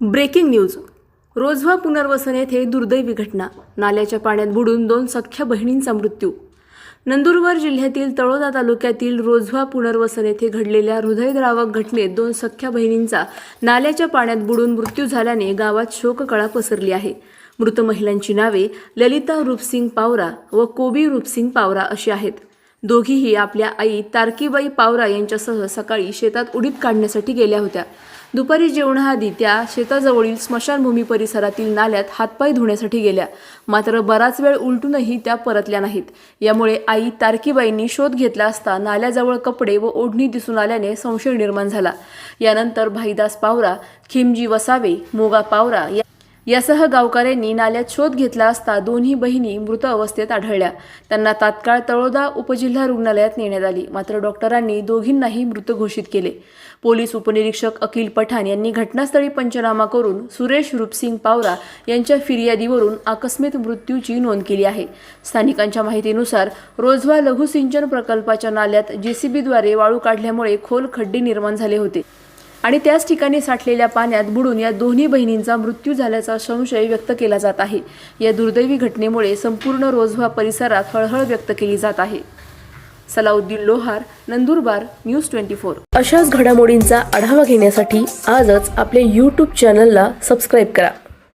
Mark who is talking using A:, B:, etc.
A: Breaking news. रोजवा पुनर्वसन येथे दुर्दैवी घटना. नाल्याच्या पाण्यात बुडून दोन सख्ख्या बहिणींचा मृत्यू. नंदुरबार जिल्ह्यातील तळोदा तालुक्यातील रोजवा पुनर्वसन येथे घडलेल्या हृदयद्रावक घटनेत दोन सख्ख्या बहिणींचा नाल्याच्या पाण्यात बुडून मृत्यू झाल्याने गावात शोककळा पसरली आहे. मृत महिलांची नावे ललिता रूपसिंग पावरा व कोबी रूपसिंग पावरा अशी आहेत. दोघीही आपल्या आई तारकीबाई पावरा यांच्यासह सकाळी शेतात उडीद काढण्यासाठी गेल्या होत्या. दुपारी जेवणाआधी त्या शेताजवळील स्मशानभूमी परिसरातील नाल्यात हातपाय धुण्यासाठी गेल्या. मात्र बराच वेळ उलटूनही त्या परतल्या नाहीत. यामुळे आई तारकीबाईंनी शोध घेतला असता नाल्याजवळ कपडे व ओढणी दिसून आल्याने संशय निर्माण झाला. यानंतर भाईदास पावरा खिमजी वसावे मोगा पावरा या यासह गावकऱ्यांनी नाल्यात शोध घेतला असता दोन्ही बहिणी मृत अवस्थेत आढळल्या. त्यांना तात्काळ तळोदा उपजिल्हा रुग्णालयात नेण्यात आली. मात्र डॉक्टरांनी दोघींनाही मृत घोषित केले. पोलीस उपनिरीक्षक अखिल पठाण यांनी घटनास्थळी पंचनामा करून सुरेश रूपसिंग पावरा यांच्या फिर्यादीवरून आकस्मिक मृत्यूची नोंद केली आहे. स्थानिकांच्या माहितीनुसार रोजवा लघुसिंचन प्रकल्पाच्या नाल्यात जेसीबीद्वारे वाळू काढल्यामुळे खोल खड्डे निर्माण झाले होते. आणि त्याच ठिकाणी साठलेल्या पाण्यात बुडून या दोन्ही बहिणींचा मृत्यू झाल्याचा संशय व्यक्त केला जात आहे. या दुर्दैवी घटनेमुळे संपूर्ण रोजवा परिसरात हळहळ व्यक्त केली जात आहे. Salauddin Lohar Nandurbar news twenty four. अशाच घडामोडींचा आढावा घेण्यासाठी आजच आपल्या यूट्यूब चॅनलला सबस्क्राईब करा.